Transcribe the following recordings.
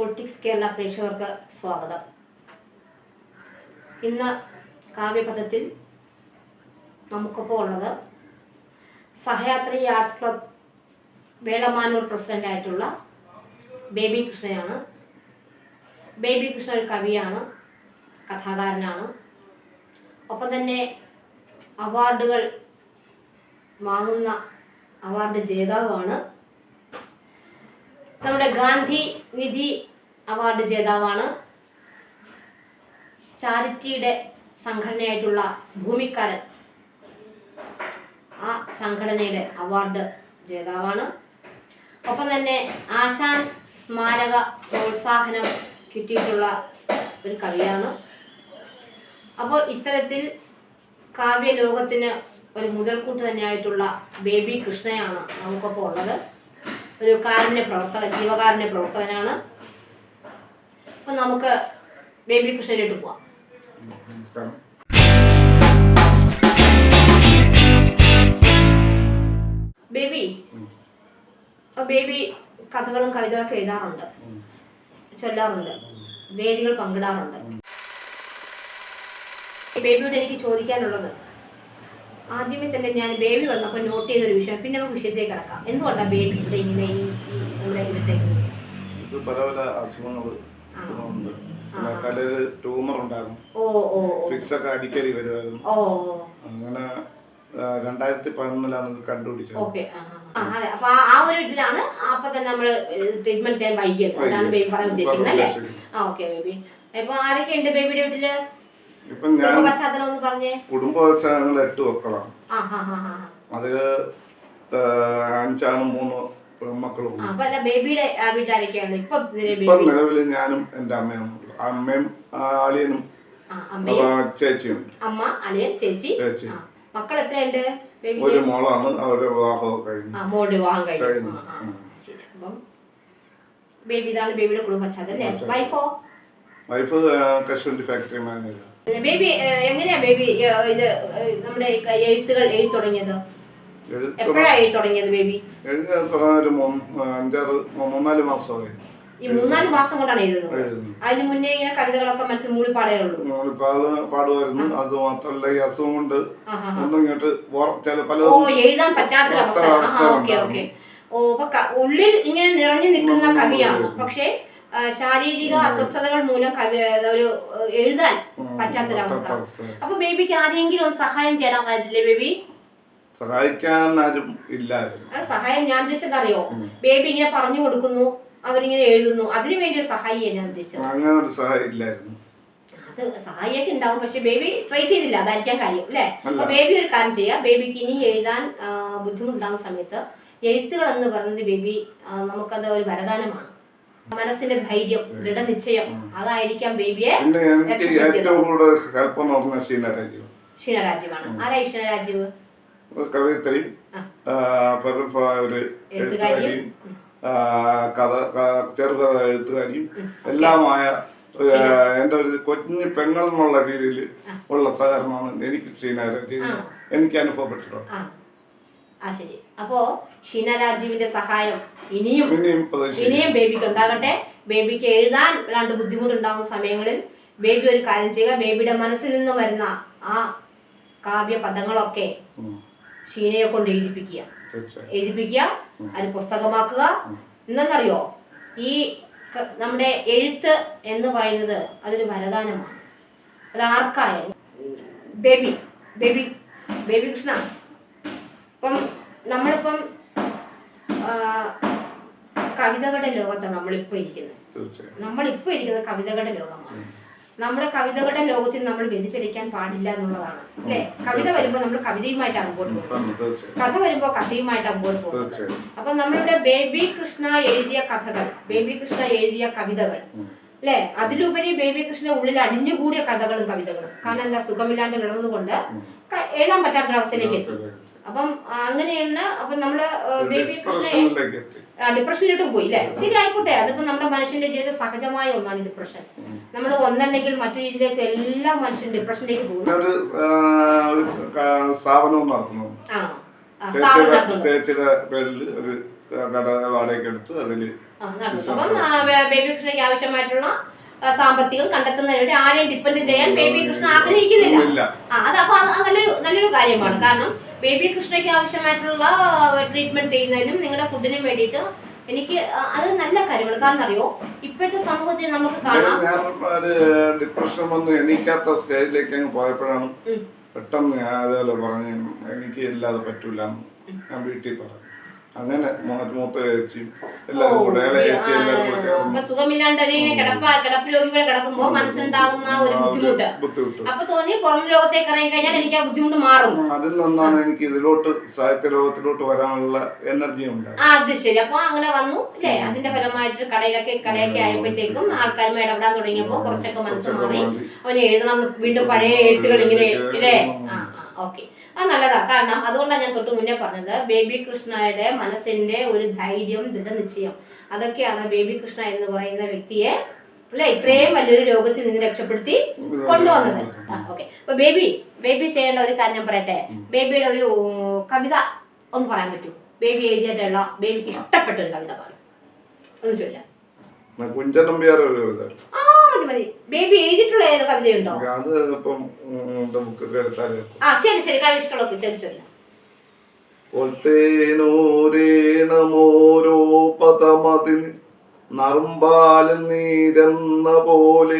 Politics Kerala പ്രേക്ഷകർക്ക് സ്വാഗതം ഇന്ന് കാവ്യപഥത്തിൽ നമുക്കൊപ്പം ഉള്ളത് സഹയാത്രി ആർട്സ് ക്ലബ് വേളമാനൂർ പ്രസിഡന്റായിട്ടുള്ള ബേബി കൃഷ്ണയാണ്. ബേബി കൃഷ്ണ ഒരു കവിയാണ് കഥാകാരനാണ്. ഒപ്പം തന്നെ അവാർഡുകൾ വാങ്ങുന്ന അവാർഡ് ജേതാവാണ് നമ്മുടെ ഗാന്ധി നിധി അവാർഡ് ജേതാവാണ് ചാരിറ്റിയുടെ സംഘടനയായിട്ടുള്ള ഭൂമിക്കാരൻ. ആ സംഘടനയുടെ അവാർഡ് ജേതാവാണ്. ഒപ്പം തന്നെ ആശാൻ സ്മാരക പ്രോത്സാഹനം കിട്ടിയിട്ടുള്ള ഒരു കവിയാണ്. അപ്പോൾ ഇത്തരത്തിൽ കാവ്യലോകത്തിന് ഒരു മുതൽക്കൂട്ട് തന്നെയായിട്ടുള്ള ബേബി കൃഷ്ണയാണ് നമുക്കൊപ്പം ഉള്ളത്. ഒരു കാരുണ്യ പ്രവർത്തക ജീവകാരുണ്യ പ്രവർത്തകനാണ്. അപ്പം നമുക്ക് ബേബി കൃഷ്ണയിലോട്ട് പോവാം. ബേബി. ബേബി കഥകളും കവിതകളൊക്കെ എഴുതാറുണ്ട്. ചൊല്ലാറുണ്ട്. വേദികൾ പങ്കിടാറുണ്ട്. ബേബിയോട് എനിക്ക് ചോദിക്കാനുള്ളത് ആദ്യമേ തന്നെ ഞാൻ ബേബി വന്നപ്പോൾ നോട്ട് ചെയ്തൊരു വിഷയം പിന്നെ നമുക്ക് വിഷയത്തേക്ക് കിടക്കാം. എന്തുകൊണ്ടാണ് ബേബി ഇവിടെ ഇങ്ങനെ ഈ ഇവിടെ ഇരുട്ടേക്കുന്നത് പല പല അസുഖങ്ങൾ. ഉണ്ട് ആ. പിന്നെ തലയിൽ ട്യൂമർ ഉണ്ടായിരുന്നു ഓ ഓ ഫിക്സ് ഒക്കെ അടിക്കടി വരുമായിരുന്നു ഓ അങ്ങനെ രണ്ടായിരത്തി പതിനൊന്നിലാണ് ഇത് കണ്ടുപിടിച്ചത്. ഓക്കെ ആ അതെ. അപ്പൊ ആ- ആ ഒരു ഇതിലാണ് അപ്പൊ തന്നെ നമ്മൾ ട്രീറ്റ്മെന്റ് ചെയ്യാൻ വൈകിയത്. അതാണ് ബേബി പറയാൻ ഉദ്ദേശിക്കുന്നത് അല്ലേ? ആ ഓക്കെ ബേബി ഇപ്പൊ ആരൊക്കെ ഉണ്ട് ബേബിയുടെ വീട്ടിൽ? ഇപ്പം ഞാൻ കുടുംബ പശ്ചാത്തലം ഒന്ന് പറഞ്ഞേ. കുടുംബ എട്ട് മക്കളാണ്. അതിൽ അഞ്ചാണ് മൂന്ന് അല്ല ബേബിയുടെ വീട്ടിലാരൊക്കെയാണ് ഇപ്പൊ നിലവിൽ ഞാനും ഉള്ളത്. അമ്മയും അളിയനും അമ്മയും ആ, ചേച്ചിയും. അമ്മ അളിയൻ ചേച്ചി. ചേച്ചി. മക്കൾ എത്രയുണ്ട് ഒരു മോളാണ്. അവരുടെ വിവാഹം കഴിഞ്ഞു. മോളുടെ വിവാഹം കഴിഞ്ഞു. ശരി. അപ്പം ബേബി ഇതാണ് ബേബിയുടെ കുടുംബ പശ്ചാത്തലം അല്ലേ വൈഫോ വൈഫ് കശുവണ്ടി ഫാക്ടറി മാനേജർ ബേബി എങ്ങനെയാ ബേബി ഇത് നമ്മുടെ എഴുത്തുകൾ എഴുതി തുടങ്ങിയത്? എപ്പോഴാ എഴുതി തുടങ്ങിയത് ബേബി? എഴുതി തുടങ്ങാൻ ഒരു മൂന്ന് അഞ്ചാറ് മൂന്നാൽ മാസമായി ഈ മൂന്നാൽ മാസം കൊണ്ടാണ് എഴുതുന്നത്? എഴുതുന്നു. അതിന് മുന്നേ ഇങ്ങനെ കവിതകളൊക്കെ മനസ്സിൽ മൂടി പാടേ ഉള്ളൂ നമ്മളിപ്പോ അത് പാടുമായിരുന്നു. അത് മാത്രമല്ല ഈ അസുഖം കൊണ്ട്. ഒന്നും ഇങ്ങോട്ട് പല ഓ എഴുതാൻ പറ്റാത്തൊരവസ്ഥ ഓ ഉള്ളിൽ ഇങ്ങനെ നിറഞ്ഞു നിൽക്കുന്ന കവിയാണ്. പക്ഷെ ശാരീരിക. അസ്വസ്ഥതകൾ മൂലം കവി ഒരു എഴുതാൻ പറ്റാത്തൊരവസ്ഥ. അപ്പൊ ബേബിക്ക് ആരെങ്കിലും ഒന്ന് സഹായം തേടാൻ പറ്റില്ലേ ബേബി? സഹായിക്കാൻ ആരും ഇല്ലായിരുന്നു. ആ സഹായം ഞാൻ ഉദ്ദേശിച്ചത് അറിയോ? ബേബി ഇങ്ങനെ പറഞ്ഞു കൊടുക്കുന്നു അവരിങ്ങനെ എഴുതുന്നു. അതിനു വേണ്ടി ഒരു സഹായിയെ ഞാൻ ഉദ്ദേശിച്ചത്. അങ്ങനെ ഒരു സഹായം ഇല്ലായിരുന്നു. അത് സഹായിയൊക്കെ ഉണ്ടാവും പക്ഷെ ബേബി ട്രൈ ചെയ്തില്ല. അതായിരിക്കാൻ കാര്യം അല്ലേ? അപ്പൊ ബേബി ഒരു കാര്യം ചെയ്യാ. ബേബിക്ക് ഇനി എഴുതാൻ ബുദ്ധിമുട്ടുണ്ടാകുന്ന സമയത്ത് എഴുത്തുകൾ എന്ന് പറയുന്നത് ബേബി നമുക്കത് ഒരു വരദാനമാണ്. മനസ്സിന്റെ ധൈര്യം ദൃഢനിശ്ചയം അതായിരിക്കാം ബേബിയെ. ഏറ്റവും കൂടുതൽ ഹെൽപ്പ്. ആരാ ഈ ക്ഷീണരാജീവ് കവിയത്രിയും ഒരു എഴുത്തുകാരിയും. കഥ ചെറുകഥ എഴുത്തുകാരിയും. എല്ലാമായ എന്റെ എന്റെ ഒരു കൊച്ചു പെങ്ങൾ എന്നുള്ള രീതിയിൽ ഉള്ള സഹകരണമാണ് എനിക്ക് ശ്രീനാരാജീവിന് എനിക്ക് അനുഭവപ്പെട്ടിട്ടുള്ളത്. ആ. ഷീന ശരി. അപ്പോ ഷീനരാജീവിന്റെ സഹായം ഇനിയും ഇനിയും ബേബിക്ക് ഉണ്ടാകട്ടെ. ബേബിക്ക് എഴുതാൻ വല്ലാണ്ട് ബുദ്ധിമുട്ടുണ്ടാകുന്ന സമയങ്ങളിൽ ബേബി ഒരു കാര്യം ചെയ്യുക. ബേബിയുടെ മനസ്സിൽ നിന്ന് വരുന്ന ആ കാവ്യ പദങ്ങളൊക്കെ ഷീനയെ കൊണ്ട് എഴുതിപ്പിക്കുക. എഴുതിപ്പിക്കുക. അത് പുസ്തകമാക്കുക. എന്നറിയോ എന്തെന്നറിയോ ഈ നമ്മുടെ എഴുത്ത് എന്ന് പറയുന്നത് അതൊരു വരദാനമാണ്. അത് ആർക്കായാലും. ബേബി ബേബി ബേബി കൃഷ്ണ ഇപ്പം നമ്മളിപ്പം കവിതകളുടെ ലോകത്താണ് നമ്മളിപ്പോൾ ഇരിക്കുന്നത്. നമ്മളിപ്പോ നമ്മളിപ്പോൾ ഇരിക്കുന്നത് കവിതകളുടെ ലോകമാണ്. നമ്മുടെ കവിതകളുടെ ലോകത്തിൽ നമ്മൾ വ്യതിചലിക്കാൻ പാടില്ല എന്നുള്ളതാണ്. അല്ലെ? കവിത വരുമ്പോൾ നമ്മൾ കവിതയുമായിട്ടാണ് അങ്ങോട്ട് പോകുന്നത് കഥ വരുമ്പോൾ കഥയുമായിട്ട് അങ്ങോട്ട് തീർച്ചയായും. അപ്പൊ നമ്മളുടെ ബേബി കൃഷ്ണ എഴുതിയ കഥകൾ ബേബി കൃഷ്ണ എഴുതിയ കവിതകൾ. അല്ലെ? അതിലുപരി ബേബി കൃഷ്ണ ഉള്ളിൽ അടിഞ്ഞുകൂടിയ കഥകളും കവിതകളും. കാരണം എന്താ? സുഖമില്ലാണ്ട് കിടന്നതുകൊണ്ട് എഴുതാൻ പറ്റാത്തൊരവസ്ഥയിലേക്ക് എത്തി. അപ്പം അങ്ങനെയുള്ള അങ്ങനെയാണ് അപ്പം നമ്മൾ ബേബി ഡിപ്രഷനിലോട്ട് പോയി അല്ലേ ശരി ആയിക്കോട്ടെ അതിപ്പോ നമ്മുടെ മനുഷ്യന്റെ ജീവിത സഹജമായ ഒന്നാണ് ഡിപ്രഷൻ നമ്മൾ ഒന്നല്ലെങ്കിൽ മറ്റു രീതിയിലേക്ക് എല്ലാ മനുഷ്യരും ഡിപ്രഷനിലേക്ക് ഒരു ആ, സ്ഥാപനവും നടത്തുന്നു. പേരിൽ ഒരു കട വാടകയ്ക്ക് എടുത്ത് അതിൽ ആ, നടത്തുന്നു. അപ്പം ബേബി കൃഷ്ണയ്ക്ക് ആവശ്യമായിട്ടുള്ള സാമ്പത്തികം കണ്ടെത്തുന്നതിനോട് ആരെയും ഡിപ്പെൻഡ് ചെയ്യാൻ ബേബി കൃഷ്ണ ആഗ്രഹിക്കുന്നില്ല. ആ അത് അപ്പൊ നല്ലൊരു നല്ലൊരു കാര്യമാണ്. കാരണം ബേബി കൃഷ്ണയ്ക്ക് ആവശ്യമായിട്ടുള്ള ട്രീറ്റ്മെന്റ് ചെയ്യുന്നതിനും നിങ്ങളുടെ ഫുഡിനും വേണ്ടിയിട്ട് എനിക്ക് അത് നല്ല കാര്യമാണ്. കാരണം അറിയോ? ഇപ്പോഴത്തെ സമൂഹത്തിൽ നമുക്ക് കാണാം. ഡിപ്രഷൻ വന്ന് എണീക്കാത്ത സ്റ്റേജിലേക്ക് അങ്ങ് പോയപ്പോഴാണ് പെട്ടെന്ന് ഞാൻ അതേപോലെ പറഞ്ഞു എനിക്ക് ഇല്ലാതെ പറ്റൂല ഞാൻ വീട്ടിൽ പറഞ്ഞു. അങ്ങനെ മൂത്ത ചേച്ചിയും എല്ലാവരും കൂടെ ഇളയ ചേച്ചി എല്ലാവരും കൂടെ ചേർന്ന്. സുഖമില്ലാണ്ട് ഇങ്ങനെ കിടപ്പ കിടപ്പ് രോഗികളെ കിടക്കുമ്പോൾ മനസ്സിലുണ്ടാകുന്ന ഒരു ബുദ്ധിമുട്ട്. ബുദ്ധിമുട്ട്. അപ്പൊ തോന്നി പുറം ലോകത്തേക്ക് ഇറങ്ങി കഴിഞ്ഞാൽ എനിക്ക് ആ ബുദ്ധിമുട്ട് മാറും. അതിൽ നിന്നാണ് എനിക്ക് ഇതിലോട്ട് സാഹിത്യ ലോകത്തിലോട്ട് വരാനുള്ള എനർജി ഉണ്ട്. അത് ശരി. അപ്പൊ അങ്ങനെ വന്നു അല്ലേ? അതിന്റെ ഫലമായിട്ട് കടയിലൊക്കെ കടയൊക്കെ ആയപ്പോഴത്തേക്കും ആൾക്കാരുമായി ഇടപെടാൻ തുടങ്ങിയപ്പോ കുറച്ചൊക്കെ മനസ്സ് മാറി. അവന് എഴുതണം വീണ്ടും പഴയ എഴുത്തുകൾ ഇങ്ങനെ അല്ലേ ആ ഓക്കെ അത് നല്ലതാണ് കാരണം അതുകൊണ്ടാണ് ഞാൻ തൊട്ട് മുന്നേ പറഞ്ഞത് ബേബി കൃഷ്ണയുടെ മനസ്സിന്റെ ഒരു ധൈര്യം ദൃഢനിശ്ചയം. അതൊക്കെയാണ് ബേബി കൃഷ്ണ എന്ന് പറയുന്ന വ്യക്തിയെ അല്ലെ? ഇത്രയും വലിയൊരു രോഗത്തിൽ നിന്ന് രക്ഷപ്പെടുത്തി കൊണ്ടുവന്നത്. ആ ഓക്കെ അപ്പൊ ബേബി ബേബി ചെയ്യേണ്ട ഒരു കാര്യം ഞാൻ പറയട്ടെ? ബേബിയുടെ ഒരു കവിത ഒന്ന് പറയാൻ പറ്റൂ. ബേബി എഴുതിയിട്ടുള്ള ബേബിക്ക് ഇഷ്ടപ്പെട്ട ഒരു കവിത പാടും. ഒന്നും ചോദിക്കാം ആ മതി മതി. ബേബി എഴുതിയിട്ടുള്ള ഏതൊരു കവിതയുണ്ടോ? അത് ഇപ്പം ബുക്കൊക്കെ എടുത്താൽ ആ ശരി ശരി. കവി ഇഷ്ടമുള്ള ചെല്ലു ചൊല്ലാം ഒത്തേനൂരേണമോരോ പദമതിന് നറുമ്പാലും നീരെന്ന പോലെ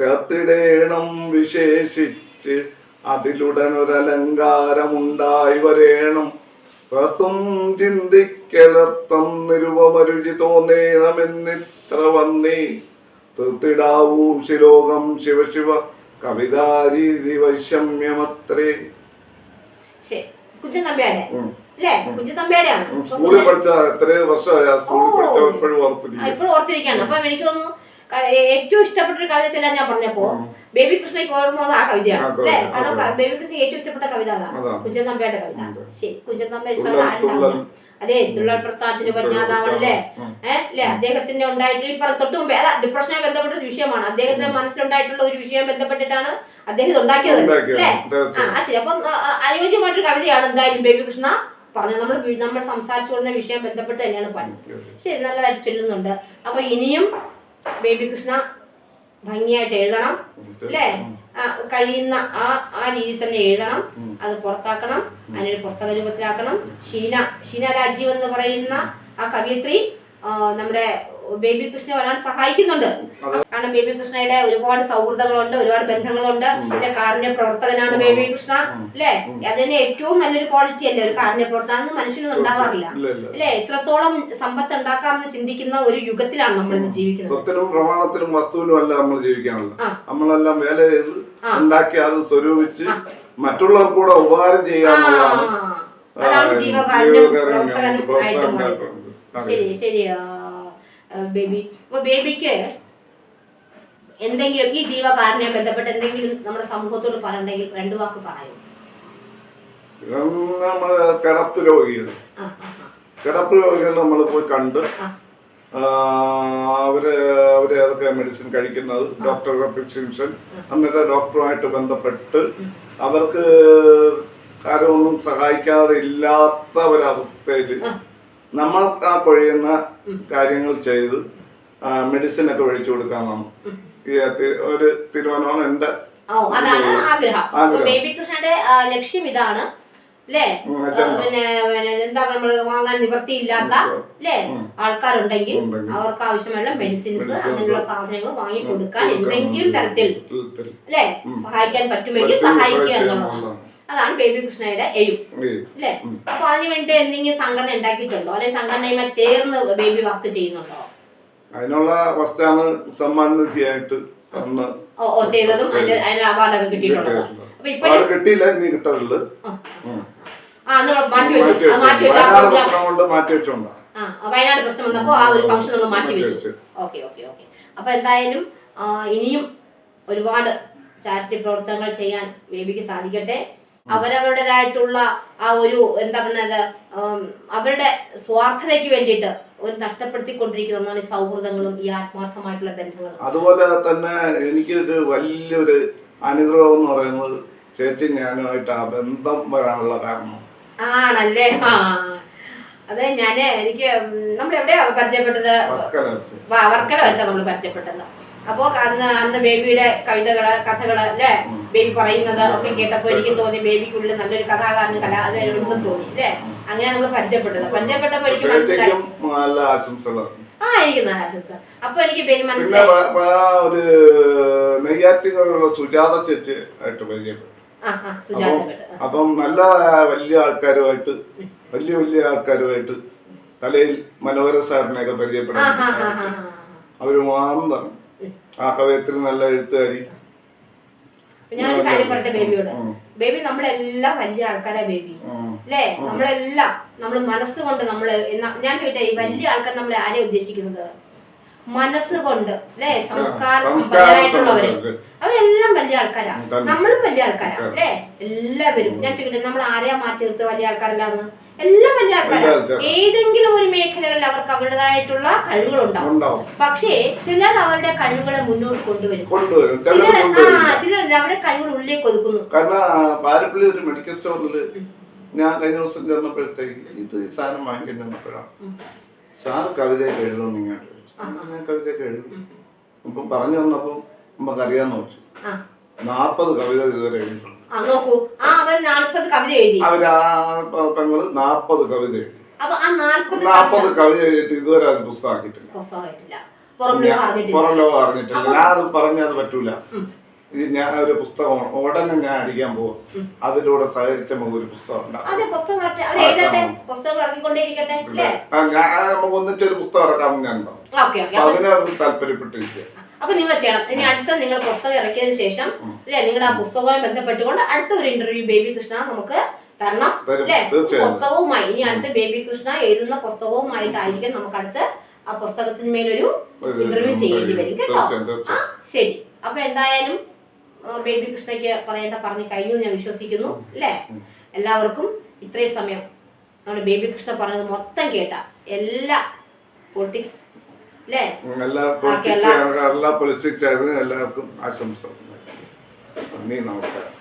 ചേർത്തിടേണം വിശേഷിച്ച് അതിലുടനൊരലങ്കാരമുണ്ടായി വരേണം. പേർത്തും ചിന്തിക്കലർത്തം നിരുപമരുചി തോന്നേണമെന്നിത്ര വന്നേ. തീർത്തിടാവൂ ശിലോകം ശിവശിവ കവിതാരീതി വൈഷമ്യമത്രേ ഉം, സ്കൂളിൽ പഠിച്ച എത്രയോ വർഷമായി ആ സ്കൂളിൽ ഓ. പഠിച്ച എപ്പോഴും ഓർത്തിരിക്കും ഇപ്പോഴും ഓർത്തിരിക്കുകയാണ്. അപ്പൊ എനിക്ക് തോന്നുന്നു ഏറ്റവും ഇഷ്ടപ്പെട്ട ഒരു കവിത ചെല്ലാൻ ഞാൻ പറഞ്ഞപ്പോ. ബേബി കൃഷ്ണയ്ക്ക് ഓർമ്മ ആ കവിതയാണ്. അല്ലേ? കാരണം. ബേബി കൃഷ്ണ ഏറ്റവും ഇഷ്ടപ്പെട്ട കവിത അതാണ്. കുഞ്ചൻ തമ്പിയുടെ കവിത. ശരി കുഞ്ചൻ തമ്പി ഇഷ്ടപ്പെട്ട ഇഷ്ടമുള്ള അതെ തുള്ളൽ പ്രസ്ഥാനത്തിന്റെ ഉപജ്ഞാതാവല്ലേ ഉം. ഏഹ് അല്ലെ? അദ്ദേഹത്തിന്റെ ഉണ്ടായിട്ടുള്ള ഈ പറഞ്ഞ തൊട്ട് മുമ്പേ അതാ ഡിപ്രഷനെ ബന്ധപ്പെട്ട ഒരു വിഷയമാണ്. അദ്ദേഹത്തിന്റെ മനസ്സിലുണ്ടായിട്ടുള്ള ഒരു വിഷയം ബന്ധപ്പെട്ടിട്ടാണ് അദ്ദേഹം ഇത് ഉണ്ടാക്കിയത്. അല്ലേ? ആ. ശരി. അപ്പം അനുയോജ്യമായിട്ടൊരു കവിതയാണ് എന്തായാലും ബേബി കൃഷ്ണ പറഞ്ഞത്. നമ്മൾ നമ്മൾ സംസാരിച്ചു കൊണ്ട വിഷയം ബന്ധപ്പെട്ട് തന്നെയാണ് പറഞ്ഞത്. ശരി നല്ലതായിട്ട് ചൊല്ലുന്നുണ്ട്. അപ്പൊ ഇനിയും ബേബി കൃഷ്ണ ഭംഗിയായിട്ട് എഴുതണം. അല്ലേ? കഴിയുന്ന ആ ആ രീതി തന്നെ എഴുതണം. അത് പുറത്താക്കണം. അതിനൊരു പുസ്തക രൂപത്തിലാക്കണം. ഷീന ഷീന രാജീവ് എന്ന് പറയുന്ന ആ കവിയത്രി നമ്മുടെ ബേബി കൃഷ്ണനെ വളരാൻ സഹായിക്കുന്നുണ്ട്. കാരണം ബേബി കൃഷ്ണയുടെ ഒരുപാട് സൗഹൃദങ്ങളുണ്ട് ഒരുപാട് ബന്ധങ്ങളുണ്ട്. പിന്നെ കാരുണ്യ പ്രവർത്തകനാണ് ബേബി കൃഷ്ണ അല്ലേ? അതിന് ഏറ്റവും നല്ലൊരു ക്വാളിറ്റി അല്ലേ? ഒരു കാരുണ്യ പ്രവർത്തനം അതൊന്നും മനുഷ്യനൊന്നും ഉണ്ടാവാറില്ല. അല്ലെ? എത്രത്തോളം സമ്പത്ത് ഉണ്ടാക്കാമെന്ന് ചിന്തിക്കുന്ന ഒരു യുഗത്തിലാണ് നമ്മൾ ഇന്ന് ജീവിക്കുന്നത്. സ്വത്തിനും പ്രമാണത്തിനും വസ്തുവിനും അല്ല നമ്മൾ ജീവിക്കാനുള്ളത്. നമ്മളെല്ലാം വേല ചെയ്ത് ഉണ്ടാക്കി അത് സ്വരൂപിച്ച്. മറ്റുള്ളവർക്ക് കൂടെ ഉപകാരം ആ, ജീവകാരുണ്യം പ്രവർത്തകൻ. ശരി ശരി ആ, ആ, ബേബി അപ്പൊ ബേബിക്ക് എന്തെങ്കിലും ഈ ജീവകാരുണ്യം ബന്ധപ്പെട്ട് എന്തെങ്കിലും നമ്മുടെ സമൂഹത്തോട് പറയണ്ടെങ്കിൽ രണ്ടു വാക്ക് പറയൂ. നമ്മൾ കിടപ്പ് രോഗികൾ. കിടപ്പ് രോഗികൾ നമ്മൾ പോയി കണ്ട് അവർ അവർ ഏതൊക്കെ മെഡിസിൻ കഴിക്കുന്നത് ഡോക്ടറുടെ പ്രിസ്ക്രിപ്ഷൻ എന്നിട്ട് ഡോക്ടറുമായിട്ട് ബന്ധപ്പെട്ട്. അവർക്ക് കാര്യമൊന്നും സഹായിക്കാതെ ഇല്ലാത്ത ഒരവസ്ഥയിൽ നമ്മൾ ആ കൊഴിയുന്ന കാര്യങ്ങൾ ചെയ്ത് മെഡിസിൻ ഒക്കെ ഒഴിച്ചു കൊടുക്കാനാണ് ഉം. ഒരു തീരുമാനമാണ് എന്റെ അതാണ് ആഗ്രഹം ബേബി കൃഷ്ണന്റെ ലക്ഷ്യം ഇതാണ് അല്ലേ. പിന്നെ എന്താ നമ്മൾ വാങ്ങാൻ നിവൃത്തിയില്ലാത്ത അല്ലേ. ആൾക്കാരുണ്ടെങ്കിൽ അവർക്ക് ആവശ്യമുള്ള മെഡിസിൻസ്. അങ്ങനെയുള്ള സാധനങ്ങൾ വാങ്ങി കൊടുക്കാൻ എന്തെങ്കിലും തരത്തിൽ. അല്ലേ സഹായിക്കാൻ പറ്റുമെങ്കിൽ പറ്റും, സഹായിക്കുക എന്നുള്ളതാണ്. അതാണ് ബേബി കൃഷ്ണയുടെ ഈ, അല്ലേ. അപ്പൊ അതിന് വേണ്ടി എന്തെങ്കിലും സംഘടന ഉണ്ടാക്കിയിട്ടുണ്ടോ? അല്ലെ സംഘടനയുമായി ചേർന്ന് ബേബി വർക്ക് ചെയ്യുന്നുണ്ടോ? അതിനുള്ള ഫസ്റ്റാണ് സമ്മാന നിധിയായിട്ട് അന്ന് ഓ ചെയ്തതും അതിന് അവാർഡൊക്കെ അപ്പൊ കിട്ടിയില്ല ഇനി ആ. വയനാട് പ്രശ്നം വന്നപ്പോ ഒരു ഫംഗ്ഷൻ നമ്മൾ മാറ്റി വെച്ചു. വെച്ചു. Okay okay okay. അപ്പൊ എന്തായാലും ഇനിയും ഒരുപാട് ചാരിറ്റി പ്രവർത്തനങ്ങൾ ചെയ്യാൻ ബേബിക്ക് സാധിക്കട്ടെ. അവരവരുടേതായിട്ടുള്ള ആ ഒരു എന്താ പറയുന്നത് അവരുടെ സ്വാർത്ഥതയ്ക്ക് വേണ്ടിയിട്ട് ഒരു നഷ്ടപ്പെടുത്തിക്കൊണ്ടിരിക്കുന്ന ഒന്നാണ് ഈ സൗഹൃദങ്ങളും ഈ ആത്മാർത്ഥമായിട്ടുള്ള ബന്ധങ്ങളും. അതുപോലെ തന്നെ എനിക്കൊരു വലിയൊരു അനുഗ്രഹം എന്ന് പറയുന്നത് ചേച്ചി ഞാനുമായിട്ട് ആ ബന്ധം വരാനുള്ള കാരണം. ആണല്ലേ? അതെ അത് ഞാൻ എനിക്ക് നമ്മൾ എവിടെയാ പരിചയപ്പെട്ടത്? വർക്കല വെച്ചാ. നമ്മൾ പരിചയപ്പെട്ടത്. അപ്പോ അന്ന് അന്ന് ബേബിയുടെ കവിതകൾ കഥകൾ അല്ലെ. ബേബി പറയുന്നത് ഒക്കെ കേട്ടപ്പോ എനിക്ക് തോന്നി ബേബിക്കുള്ളിൽ നല്ലൊരു കഥാകാരന് കല അത് ഉണ്ടെന്ന് തോന്നി അല്ലെ അങ്ങനെ നമ്മൾ പരിചയപ്പെട്ടത് പരിചയപ്പെട്ടപ്പോ എനിക്ക് മനസ്സിലായി ആ എനിക്ക് നല്ല ആശംസ അപ്പൊ എനിക്ക് മനസ്സിലായി സുജാത ചേച്ചി ആയിട്ട് പരിചയപ്പെട്ടു. അപ്പം നല്ല വലിയ ആൾക്കാരുമായിട്ട് വലിയ വലിയ ആൾക്കാരുമായിട്ട് തലയിൽ മനോഹര സാറിനെയൊക്കെ പരിചയപ്പെടാൻ. അവർ മാന്താണ് ആ കവയത്തിൽ നല്ല എഴുത്തുകാരി. ഞാനൊരു കാര്യം പറയട്ടെ ബേബിയോട്? ബേബി നമ്മളെല്ലാം വലിയ ആൾക്കാരാ ബേബി. അല്ലേ? നമ്മളെല്ലാം നമ്മൾ മനസ്സുകൊണ്ട് നമ്മൾ ഞാൻ ചോദിച്ചേ ഈ വലിയ ആൾക്കാർ നമ്മൾ ആരെയാ ഉദ്ദേശിക്കുന്നത്? മനസ്സുകൊണ്ട് അല്ലേ? സംസ്കാര സമ്പന്നരായിട്ടുള്ളവര് സമ്പന്നര്. അവരെല്ലാം വലിയ ആൾക്കാരാ. നമ്മളും വലിയ ആൾക്കാരാ അല്ലേ? എല്ലാവരും. ഞാൻ ചോദിക്കട്ടെ നമ്മൾ ആരെയാ മാറ്റി നിർത്തുക വലിയ ആൾക്കാരല്ലാന്ന്? എല്ലാം വലിയ ആൾക്കാരാ. ഏതെങ്കിലും ഒരു മേഖലകളിൽ അവർക്ക് അവരുടേതായിട്ടുള്ള കഴിവുകളുണ്ടാവും. ഉണ്ടാവും. പക്ഷേ ചിലർ അവരുടെ കഴിവുകളെ മുന്നോട്ട് കൊണ്ടുവരും. ചിലർ ചിലർ ആ ചിലർ അവരുടെ കഴിവുകൾ ഉള്ളിലേക്ക് ഒതുക്കുന്നു. കാരണം പാരപ്പള്ളി ഒരു മെഡിക്കൽ സ്റ്റോറിൽ ഞാൻ കഴിഞ്ഞ ദിവസം ചെന്നപ്പോഴത്തേക്ക് ഇത് സാധനം വാങ്ങിക്കാൻ ചെന്നപ്പോഴാണ്. ഉം. സാറ് കവിതയൊക്കെ എഴുതുമെന്ന് ഇങ്ങോട്ട്. കവിത കവിതയൊക്കെ എഴുതും. അപ്പം പറഞ്ഞു വന്നപ്പം നമുക്ക് അറിയാൻ വെച്ചു ആ. നാൽപ്പത് കവിത ഇതുവരെ എഴുതിയിട്ടുണ്ട്. നോക്കൂ. ആ പെങ്ങൾ നാൽപ്പത് കവിത എഴുതി. നാൽപ്പത് കവിത എഴുതിയിട്ട് ഇതുവരെ അത് പുസ്തകമാക്കിയിട്ടില്ല. പുറം ലോകം അറിഞ്ഞിട്ടില്ല. ഞാൻ അത് പറഞ്ഞാൽ അത് പറ്റൂല. ഞാൻ ഒരു പുസ്തകം ഉടനെ ഞാൻ അടിക്കാൻ പോകും അതിലൂടെ സഹകരിച്ച നമുക്ക് ഒരു പുസ്തകം ഉണ്ടാകും ഒന്നിച്ചൊരു പുസ്തകം ഇറക്കാമെന്ന് ഞാൻ പറഞ്ഞു അതിനവർക്ക് താല്പര്യപ്പെട്ടിരിക്കുക. അപ്പൊ നിങ്ങൾ ചെയ്യണം. ഇനി അടുത്ത നിങ്ങൾ പുസ്തകം ഇറക്കിയതിനു ശേഷം. അല്ലെ നിങ്ങളുടെ ആ പുസ്തകവുമായി ബന്ധപ്പെട്ടുകൊണ്ട് അടുത്ത ഒരു ഇന്റർവ്യൂ ബേബി കൃഷ്ണ നമുക്ക് തരണം. തരും. അല്ലെ പുസ്തകവുമായി ഇനി അടുത്ത ബേബി കൃഷ്ണ എഴുതുന്ന പുസ്തകവുമായിട്ടായിരിക്കും നമുക്ക് അടുത്ത ആ പുസ്തകത്തിന്മേലൊരു ഇന്റർവ്യൂ ചെയ്യേണ്ടി വരും കേട്ടോ? ആ ശരി. അപ്പൊ എന്തായാലും ബേബി കൃഷ്ണയ്ക്ക് പറയേണ്ട പറഞ്ഞു കഴിഞ്ഞു ഞാൻ വിശ്വസിക്കുന്നു അല്ലേ എല്ലാവർക്കും ഇത്രയും സമയം നമ്മുടെ ബേബി കൃഷ്ണ പറഞ്ഞത് മൊത്തം കേട്ട. എല്ലാ പൊളിറ്റിക്സ് എല്ലാ പൊളിറ്റിക്സ് എല്ലാ പൊളിറ്റിക്സ് എല്ലാവർക്കും ആശംസ നന്ദി നമസ്കാരം.